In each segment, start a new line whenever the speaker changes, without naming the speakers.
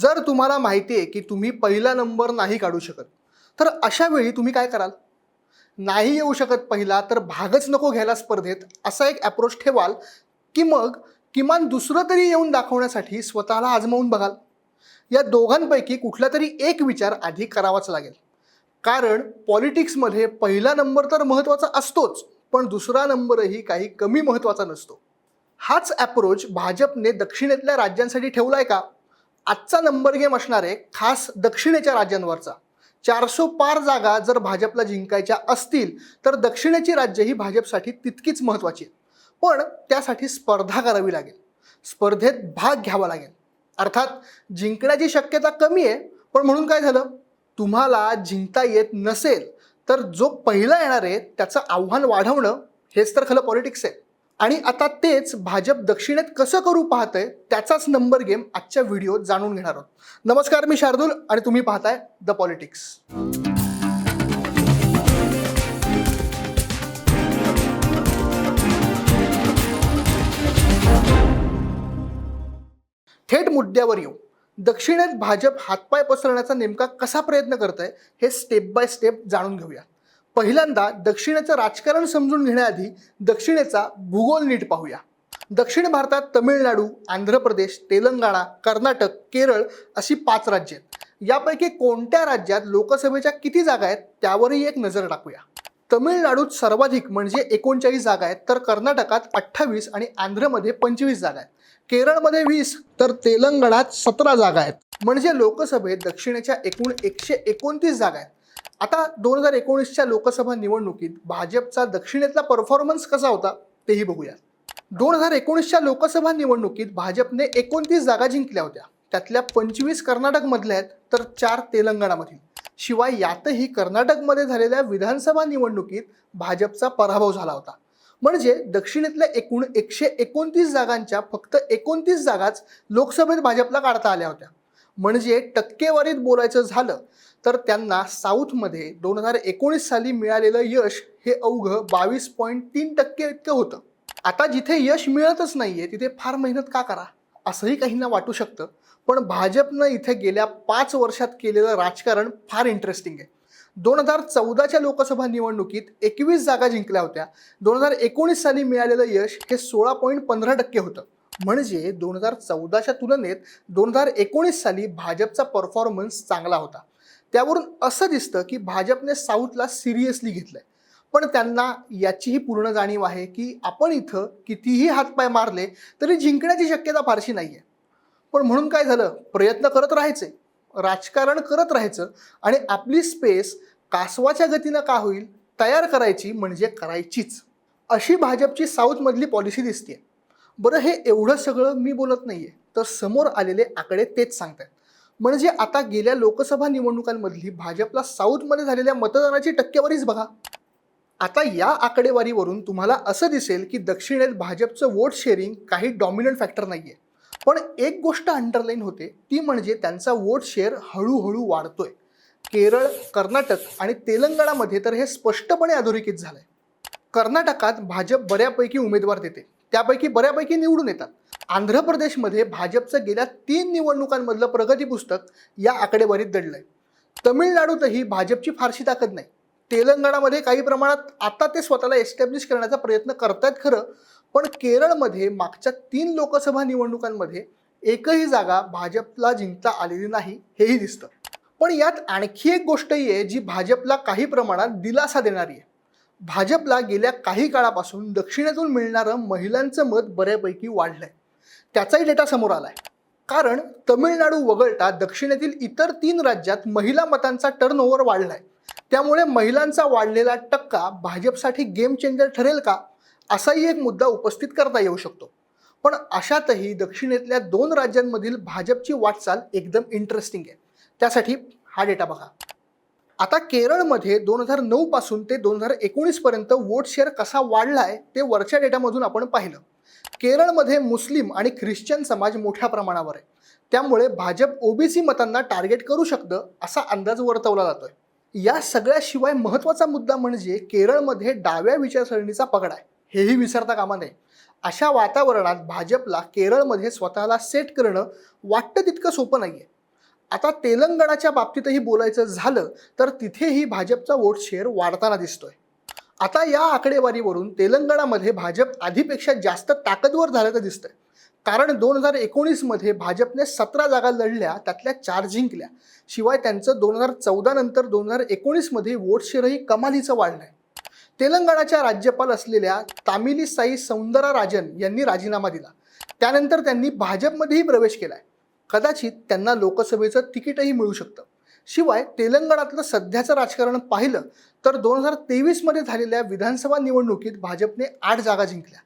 जर तुम्हाला माहिती आहे की तुम्ही पहिला नंबर नाही काढू शकत तर अशा वेळी तुम्ही काय कराल? नाही येऊ शकत पहिला तर भागच नको घ्यायला स्पर्धेत असा एक अप्रोच ठेवाल की मग किमान दुसरं तरी येऊन दाखवण्यासाठी स्वतःला आजमावून बघाल. या दोघांपैकी कुठला तरी एक विचार आधी करावाच लागेल. कारण पॉलिटिक्समध्ये पहिला नंबर तर महत्त्वाचा असतोच पण दुसरा नंबरही काही कमी महत्त्वाचा नसतो. हाच अप्रोच भाजपने दक्षिणेतल्या राज्यांसाठी ठेवला आहे का? आजचा नंबर गेम असणार आहे खास दक्षिणेच्या राज्यांवरचा. चारसो पार जागा जर भाजपला जिंकायच्या असतील तर दक्षिणेची राज्य ही भाजपसाठी तितकीच महत्त्वाची आहेत पण त्यासाठी स्पर्धा करावी लागेल. स्पर्धेत भाग घ्यावा लागेल. अर्थात जिंकण्याची शक्यता कमी आहे पण म्हणून काय झालं? तुम्हाला जिंकता येत नसेल तर जो पहिला येणार आहे त्याचं आव्हान वाढवणं हेच तर खरं पॉलिटिक्स आहे. आणि आता तेच भाजप दक्षिणेत कसं करू पाहतंय त्याचाच नंबर गेम आजच्या व्हिडिओत जाणून घेणार आहोत. नमस्कार मी शार्दूल आणि तुम्ही पाहताय द पॉलिटिक्स थेट मुद्द्यावर येऊ. दक्षिणेत भाजप हातपाय पसरण्याचा नेमका कसा प्रयत्न करत आहे हे स्टेप बाय स्टेप जाणून घेऊया. पहिल्यांदा दक्षिणेचं राजकारण समजून घेण्याआधी दक्षिणेचा भूगोल नीट पाहूया. दक्षिण भारतात तमिळनाडू आंध्र प्रदेश तेलंगणा कर्नाटक केरळ अशी पाच राज्य आहेत. यापैकी कोणत्या राज्यात लोकसभेच्या किती जागा आहेत त्यावरही एक नजर टाकूया. तमिळनाडूत सर्वाधिक म्हणजे एकोणचाळीस जागा आहेत तर कर्नाटकात अठ्ठावीस आणि आंध्रमध्ये पंचवीस जागा आहेत. केरळमध्ये वीस तर तेलंगणात सतरा जागा आहेत. म्हणजे लोकसभेत दक्षिणेच्या एकूण एकशे एकोणतीस जागा आहेत. आता दोन हजार एकोणीसच्या लोकसभा निवडणुकीत भाजपचा दक्षिणेतला परफॉर्मन्स कसा होता तेही बघूया. दोन हजार एकोणीसच्या लोकसभा निवडणुकीत भाजपने एकोणतीस जागा जिंकल्या होत्या. त्यातल्या पंचवीस कर्नाटकमधल्या आहेत तर चार तेलंगणामधील. शिवाय यातही कर्नाटकमध्ये झालेल्या विधानसभा निवडणुकीत भाजपचा पराभव झाला होता. म्हणजे दक्षिणेतल्या एकूण एकशे एकोणतीस जागांच्या फक्त एकोणतीस जागाच लोकसभेत भाजपला काढता आल्या होत्या. म्हणजे टक्केवारीत बोलायचं झालं तर त्यांना साऊथमध्ये दोन हजार एकोणीस साली मिळालेलं यश हे अवघं बावीस पॉईंट तीन टक्के इतकं होतं. आता जिथे यश मिळतच नाहीये तिथे फार मेहनत का करा? असंही काहींना वाटू शकतं पण भाजपनं इथे गेल्या पाच वर्षात केलेलं राजकारण फार इंटरेस्टिंग आहे. दोन हजार चौदाच्या लोकसभा निवडणुकीत एकवीस जागा जिंकल्या होत्या. दोन हजार एकोणीस साली मिळालेलं यश हे सोळा पॉईंट पंधरा टक्के होतं. म्हणजे दोन हजार चौदाच्या तुलनेत दोन हजार एकोणीस साली भाजपचा परफॉर्मन्स चांगला होता. त्यावरून असं दिसतं की भाजपने साऊथला सिरियसली घेतलंय. पण त्यांना याचीही पूर्ण जाणीव आहे की आपण इथं कितीही हातपाय मारले तरी जिंकण्याची शक्यता फारशी नाही आहे पण म्हणून काय झालं? प्रयत्न करत राहायचे राजकारण करत राहायचं आणि आपली स्पेस कासवाच्या गतीनं का होईल तयार करायची म्हणजे करायचीच. अशी भाजपची साऊथमधली पॉलिसी दिसते बरं हे एवढं सगळं मी बोलत नाही आहे तर समोर आलेले आकडे तेच सांगतात म्हणजे आता गेल्या लोकसभा निवडणुकांमधली भाजपला साऊथमध्ये झालेल्या मतदानाची टक्केवारीच बघा. आता या आकडेवारीवरून तुम्हाला असं दिसेल की दक्षिणेत भाजपचं वोट शेअरिंग काही डॉमिनंट फॅक्टर नाही आहे पण एक गोष्ट अंडरलाईन होते ती म्हणजे त्यांचा वोट शेअर हळूहळू वाढतोय. केरळ कर्नाटक आणि तेलंगणामध्ये तर हे स्पष्टपणे अधोरेखित आहे कर्नाटकात भाजप बऱ्यापैकी उमेदवार देते. त्यापैकी बऱ्यापैकी निवडून येतात. आंध्र प्रदेशमध्ये भाजपचं गेल्या तीन निवडणुकांमधलं प्रगती पुस्तक या आकडेवारीत दडलं आहे तमिळनाडूतही भाजपची फारशी ताकद नाही. तेलंगणामध्ये काही प्रमाणात आता ते स्वतःला एस्टॅब्लिश करण्याचा प्रयत्न करतायत खरं पण केरळमध्ये मागच्या तीन लोकसभा निवडणुकांमध्ये एकही जागा भाजपला जिंकता आलेली नाही हेही दिसतं. पण यात आणखी एक गोष्टही आहे जी भाजपला काही प्रमाणात दिलासा देणारी आहे. भाजपला गेल्या काही काळापासून दक्षिणेतून मिळणारं महिलांचं मत बऱ्यापैकी वाढलंय. त्याचाही डेटा समोर आलाय. कारण तमिळनाडू वगळता दक्षिणेतील इतर तीन राज्यात महिला मतांचा टर्नओव्हर वाढलाय. त्यामुळे महिलांचा वाढलेला टक्का भाजपसाठी गेम चेंजर ठरेल का? असाही एक मुद्दा उपस्थित करता येऊ शकतो. पण अशातही दक्षिणेतल्या दोन राज्यांमधील भाजपची वाटचाल एकदम इंटरेस्टिंग आहे. त्यासाठी हा डेटा बघा. आता केरळमध्ये दोन हजार नऊ पासून ते दोन हजार एकोणीस पर्यंत वोट शेअर कसा वाढला आहे ते वरच्या डेटामधून आपण पाहिलं. केरळमध्ये मुस्लिम आणि ख्रिश्चन समाज मोठ्या प्रमाणावर आहे. त्यामुळे भाजप ओबीसी मतांना टार्गेट करू शकतं असा अंदाज वर्तवला जातोय. या सगळ्याशिवाय महत्त्वाचा मुद्दा म्हणजे केरळमध्ये डाव्या विचारसरणीचा पगडा आहे. हेही विसरता कामा नये. अशा वातावरणात भाजपला केरळमध्ये स्वतःला सेट करणं वाटतं तितकं सोपं नाही आहे आता तेलंगणाच्या बाबतीतही बोलायचं झालं तर तिथेही भाजपचा वोट शेअर वाढताना दिसतोय. आता या आकडेवारीवरून तेलंगणामध्ये भाजप आधीपेक्षा जास्त ताकदवर झाल्याचं दिसतंय. कारण दोन हजार एकोणीसमध्ये भाजपने सतरा जागा लढल्या त्यातल्या चार जिंकल्या. शिवाय त्यांचं दोन हजार चौदा नंतर दोन हजार एकोणीसमध्ये वोट शेअरही कमालीचं आहे तेलंगणाच्या राज्यपाल असलेल्या तामिलीसाई सौंदरा राजन यांनी राजीनामा दिला. त्यानंतर त्यांनी भाजपमध्येही प्रवेश केला आहे कदाचित त्यांना लोकसभेचं तिकीटही मिळू शकतं. शिवाय तेलंगणातलं सध्याचं राजकारण पाहिलं तर दोन हजार तेवीसमध्ये झालेल्या विधानसभा निवडणुकीत भाजपने आठ जागा जिंकल्या.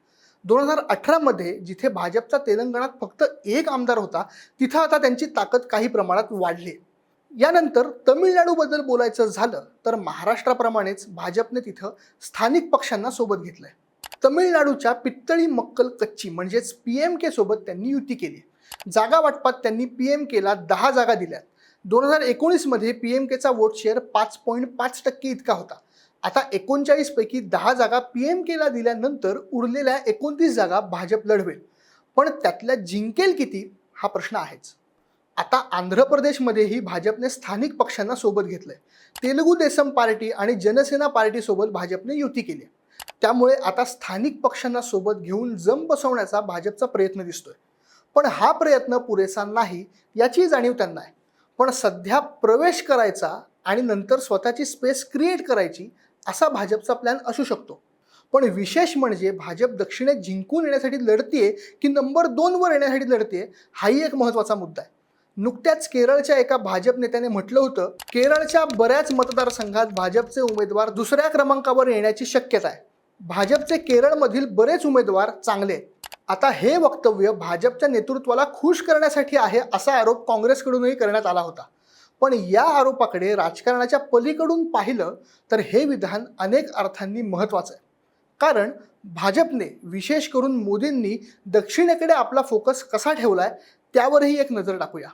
दोन हजार अठरामध्ये जिथे भाजपचा तेलंगणात फक्त एक आमदार होता तिथं आता त्यांची ताकद काही प्रमाणात वाढली आहे. यानंतर तमिळनाडूबद्दल बोलायचं झालं तर महाराष्ट्राप्रमाणेच भाजपने तिथं स्थानिक पक्षांना सोबत घेतलंय. तमिळनाडूच्या पित्तळी मक्कल कच्ची म्हणजेच पी एम के सोबत त्यांनी युती केली जागा वाटपात त्यांनी पी एम केला दहा जागा दिल्यात. दोन हजार एकोणीसमध्ये पी एम केचा वोट शेअर पाच पॉईंट पाच टक्के इतका होता. आता एकोणचाळीस पैकी दहा जागा पी एम केला दिल्यानंतर उरलेल्या एकोणतीस जागा भाजप लढवेल. पण त्यातल्या जिंकेल किती? हा प्रश्न आहेच. आता आंध्र प्रदेशमध्येही भाजपने स्थानिक पक्षांना सोबत घेतलंय. तेलुगू देसम पार्टी आणि जनसेना पार्टीसोबत भाजपने युती केली त्यामुळे आता स्थानिक पक्षांना सोबत घेऊन जम बसवण्याचा भाजपचा प्रयत्न दिसतोय. पण हा प्रयत्न पुरेसा नाही याची जाणीव त्यांना आहे. पण सध्या प्रवेश करायचा आणि नंतर स्वतःची स्पेस क्रिएट करायची असा भाजपचा प्लॅन असू शकतो. पण विशेष म्हणजे भाजप दक्षिणेत जिंकून येण्यासाठी लढतीये की नंबर दोनवर येण्यासाठी लढतीये हाही एक महत्त्वाचा मुद्दा आहे. नुकत्याच केरळच्या एका भाजप नेत्याने म्हटलं होतं केरळच्या बऱ्याच मतदारसंघात भाजपचे उमेदवार दुसऱ्या क्रमांकावर येण्याची शक्यता आहे. भाजपचे केरळमधील बरेच उमेदवार चांगले आहेत. आता हे वक्तव्य भाजपच्या नेतृत्वाला खुश करण्यासाठी आहे असा आरोप काँग्रेसकडूनही करण्यात आला होता. पण या आरोपाकडे राजकारणाच्या पलीकडून पाहिलं तर हे विधान अनेक अर्थांनी महत्त्वाचं आहे. कारण भाजपने विशेष करून मोदींनी दक्षिणेकडे आपला फोकस कसा ठेवला आहे त्यावरही एक नजर टाकूया.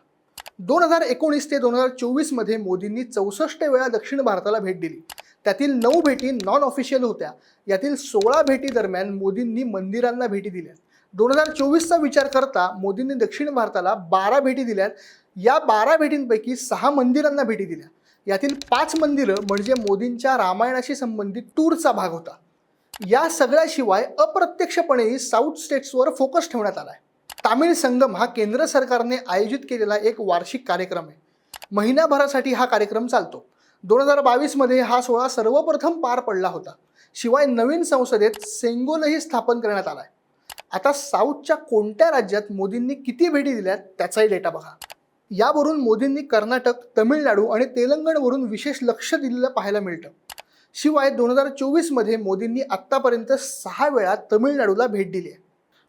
दोन हजार एकोणीस ते दोन हजार चोवीसमध्ये मोदींनी चौसष्ट वेळा दक्षिण भारताला भेट दिली. त्यातील नऊ भेटी नॉन ऑफिशियल होत्या. यातील सोळा भेटी दरम्यान मोदींनी मंदिरांना भेटी दिल्या. दोन हजार चोवीसचा विचार करता मोदींनी दक्षिण भारताला बारा भेटी दिल्यात या बारा भेटींपैकी सहा मंदिरांना भेटी दिल्या यातील पाच मंदिरं म्हणजे मोदींच्या रामायणाशी संबंधित टूरचा भाग होता. या सगळ्याशिवाय अप्रत्यक्षपणेही साऊथ स्टेट्सवर फोकस ठेवण्यात आला आहे तामिळ संगम हा केंद्र सरकारने आयोजित केलेला एक वार्षिक कार्यक्रम आहे. महिनाभरासाठी हा कार्यक्रम चालतो. दोन हजार बावीसमध्ये हा सोहळा सर्वप्रथम पार पडला होता. शिवाय नवीन संसदेत सेंगोलही स्थापन करण्यात आला आहे आता साऊथच्या कोणत्या राज्यात मोदींनी किती भेटी दिल्यात त्याचाही डेटा बघा. यावरून मोदींनी कर्नाटक तमिळनाडू आणि तेलंगणवरून विशेष लक्ष दिलेलं पाहायला मिळतं. शिवाय दोन हजार चोवीसमध्ये मोदींनी आत्तापर्यंत सहा वेळा तमिळनाडूला भेट दिली आहे.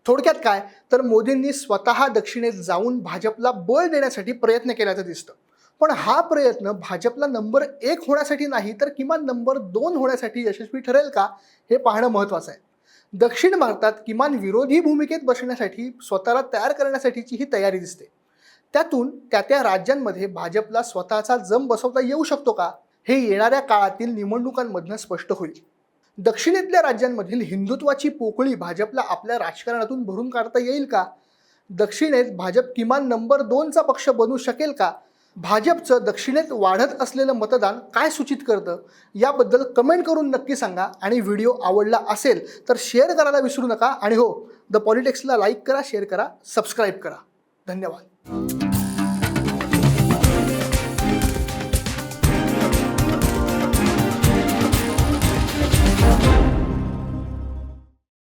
थोडक्यात काय? तर मोदींनी स्वतः दक्षिणेत जाऊन भाजपला बळ देण्यासाठी प्रयत्न केल्याचं दिसतं. पण हा प्रयत्न भाजपला नंबर एक होण्यासाठी नाही तर किमान नंबर दोन होण्यासाठी यशस्वी ठरेल का हे पाहणं महत्त्वाचं आहे. दक्षिण भारतात किमान विरोधी भूमिकेत बसण्यासाठी स्वतःला तयार करण्यासाठीची ही तयारी दिसते. त्यातून त्या त्या राज्यांमध्ये भाजपला स्वतःचा जम बसवता येऊ शकतो का? हे येणाऱ्या काळातील निवडणुकांमधनं स्पष्ट होईल. दक्षिणेतल्या राज्यांमधील हिंदुत्वाची पोकळी भाजपला आपल्या राजकारणातून भरून काढता येईल का? दक्षिणेत भाजप किमान नंबर दोनचा पक्ष बनू शकेल का? भाजपचं दक्षिणेत वाढत असलेलं मतदान काय सूचित करतं? याबद्दल कमेंट करून नक्की सांगा. आणि व्हिडिओ आवडला असेल तर शेअर करायला विसरू नका. आणि हो द पॉलिटिक्सला लाईक करा शेअर करा सबस्क्राईब करा. धन्यवाद.